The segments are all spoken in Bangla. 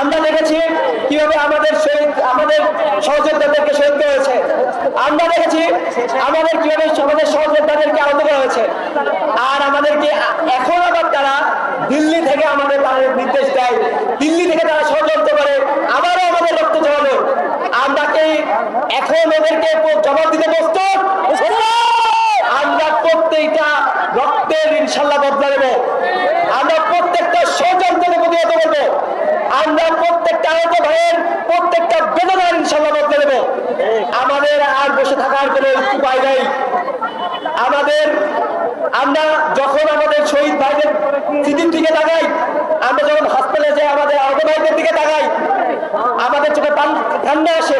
আমরা দেখেছি কীভাবে আমাদের শহীদ, আমাদের সহযোদ্ধাদেরকে শহীদ করা হয়েছে আমরা দেখেছি আমাদের কীভাবে আমাদের সহযোদ্ধাদেরকে আহত করা হয়েছে। আর আমাদেরকে এখন আবার তারা দিল্লি থেকে আমাদের তাদের নির্দেশ দেয়। দিল্লি থেকে তারা ষড়যন্ত্র করে, আবারও আমাদের রক্ত জমানো আমরা কি এখন ওদেরকে জবাব দিতে প্রস্তুত আমরা প্রত্যেকটা রক্তের ইনশাল্লাহ বদলা নেব আমরা প্রত্যেকটা ষড়যন্ত্রকে প্রতিহত করব আমরা প্রত্যেকটা আহত ভাইয়ের প্রত্যেকটা বেদনার ইনশাল্লাহ বদলে নেব আমাদের আর বসে থাকার কোনো উপায় নেই। আমাদের, আমরা যখন আমাদের শহীদ ভাইদের স্মৃতির দিকে তাকাই, আমরা যখন হসপিটালে যাই, আমাদের আহত ভাইদের দিকে তাকাই, আমাদের চোখে ঠান্ডা আসে।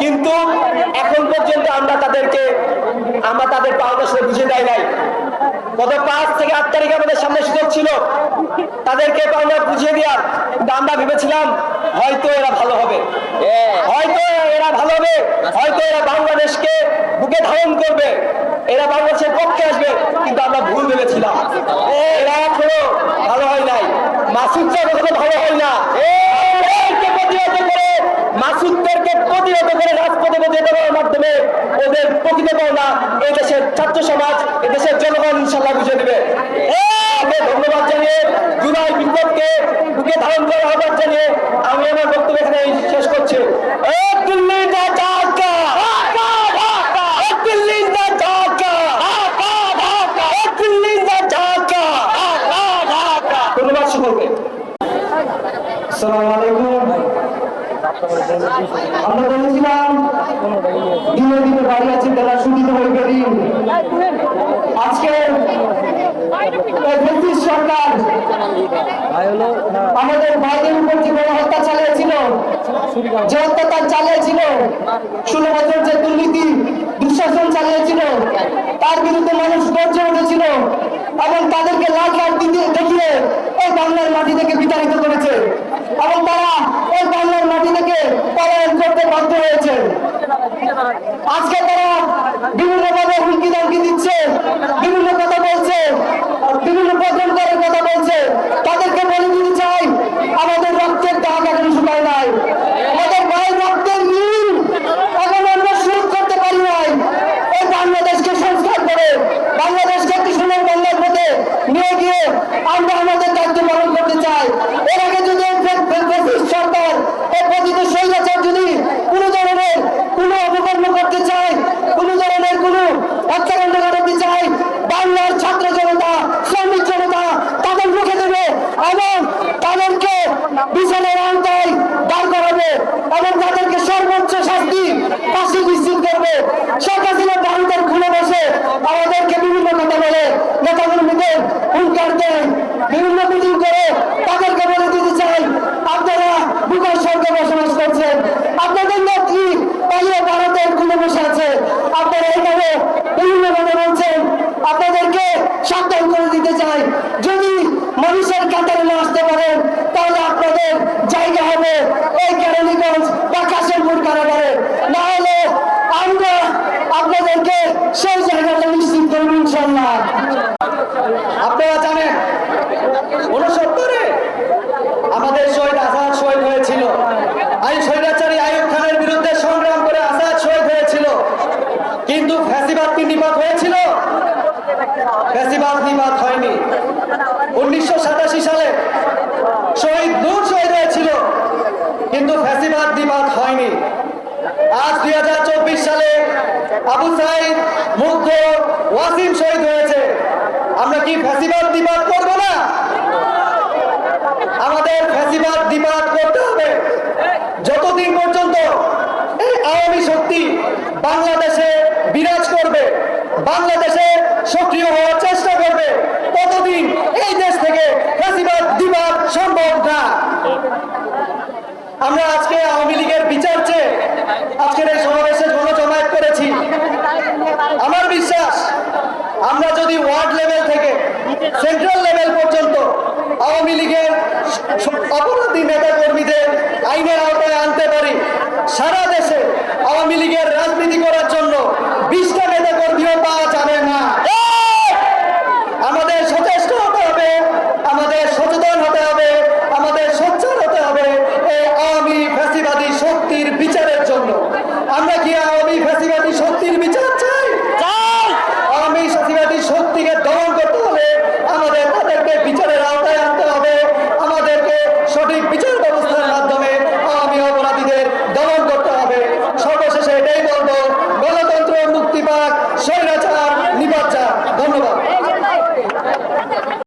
কিন্তু এখন পর্যন্ত আমরা তাদেরকে, আমরা তাদের পাওনা সে বুঝে দেয় নাই। গত পাঁচ থেকে আট তারিখ আমাদের সামনে সুযোগ ছিল। তাদেরকে পাওনা বুঝিয়ে দেওয়ার আমরা ভেবেছিলাম হয়তো এরা ভালো হবে। হয়তো এরা ভালো হবে হয়তো এরা বাংলাদেশকে বুকে ধারণ করবে। এরা বাংলাদেশের পক্ষে আসবে কিন্তু আমরা ভুল ভেবেছিলাম। এরা এখনও ভালো হয় নাই। মাসুদরা কখনো ভালো হয় না। প্রতিহত করে মাসুদদেরকে প্রতিহত করে রাজপথে প্রতিহত করার মাধ্যমে ওদের প্রকৃত পাওনা এই দেশের ছাত্র সমাজ, এই দেশের জনগণ ইনশাল্লাহ বুঝে দেবে। ধন্যবাদ জানিয়ে জুলাই বিপ্লবকে বুকে ধারণ করার আহ্বান জানিয়ে আমি আমার বক্তব্য এখানে শেষ করছি। আমরা বলেছিলাম দিনে দিনে বাড়ি আছে, তারা সুদিত হইবে দিন। আজকে সরকার আমাদের হত্যা চালিয়েছিল তার বিরুদ্ধে মানুষ গর্জে উঠেছিল এবং তাদেরকে লাখ লাখ দেখিয়ে এই বাংলার মাটি থেকে বিতাড়িত করেছে এবং তারা এই বাংলার মাটি থেকে পলায়ন করতে বাধ্য হয়েছে আজকে তারা বিভিন্ন ভাবে হুমকি দামকি দিচ্ছে। আপনারা জানেন উনসত্তরে আমাদের শহীদ আজাদ শহীদ হয়েছিল। আই স্বৈরাচারী আইয়ুব খানের বিরুদ্ধে সংগ্রাম করে আজাদ শহীদ হয়েছিল। কিন্তু ফ্যাসিবাদ কি নিপাত হয়েছিল? ফ্যাসিবাদ নিপাত হয়নি। উনিশশো সাতাশি সালে শহীদ নূর শহীদ হয়েছিল, কিন্তু ফ্যাসিবাদ নিপাত হয়নি। আজ দুই হাজার চব্বিশ সালে আবু সাইদ মুগ্ধ ওয়াসিম শহীদ হয়েছে আমরা কি ফ্যাসিবাদ নিপাত করব না আমাদের ফ্যাসিবাদ নিপাত করতে হবে যতদিন পর্যন্ত এই আওয়ামী শক্তি বাংলাদেশে বিরাজ করবে, বাংলাদেশে সক্রিয় হওয়ার চেষ্টা করবে। ততদিন এই দেশ থেকে ফ্যাসিবাদ দিবাদ সম্ভব না। আমরা আজকে আওয়ামী লীগের বিচার চেয়ে আজকের এই সমাবেশে গণজমায়েত করেছি। আমার বিশ্বাস, আমরা যদি ওয়ার্ড লেভেল থেকে সেন্ট্রাল লেভেল পর্যন্ত আওয়ামী লীগের অপরাধী নেতা কর্মীদের